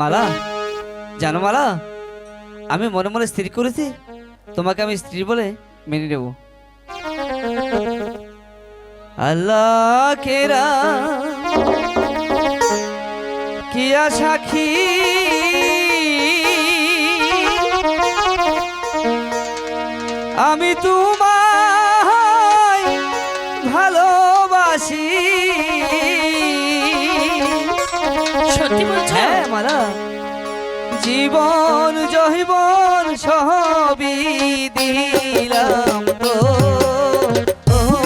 মালা, জানো মালা, আমি মনে মনে স্থির করেছি, তোমাকে আমি স্ত্রী বলে মেনে নেব। আল্লাহ কেরা কিয়া সাক্ষী আমি তোমায় ভালোবাসি। মালা জীবন জহিবন সবই দিলাম তো ও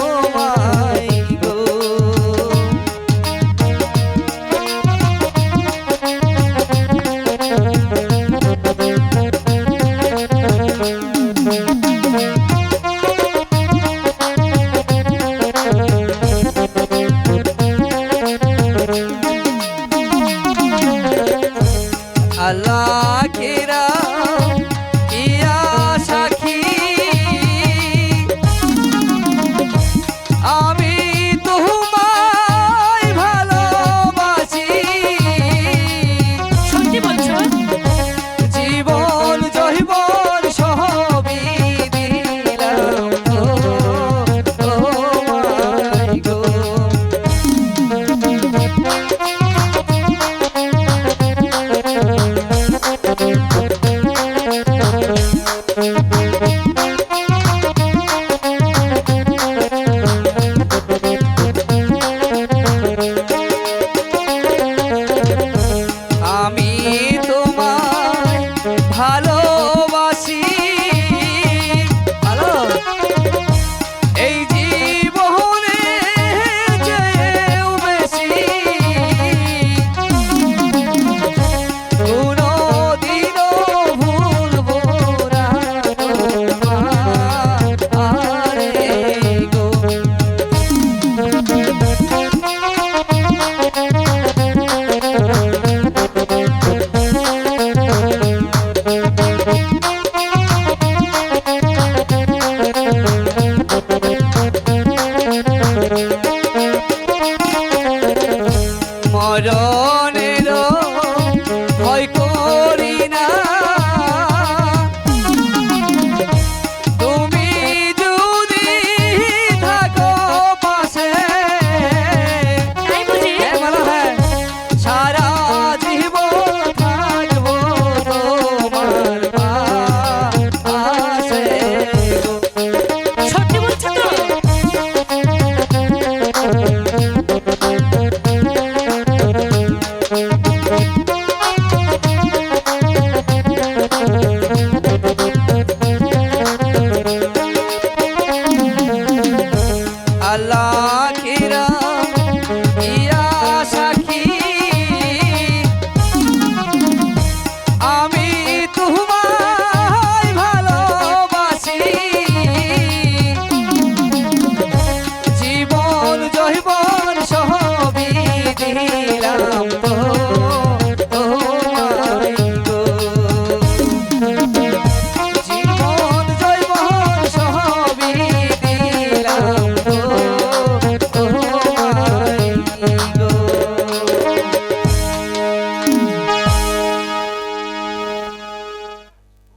ভালো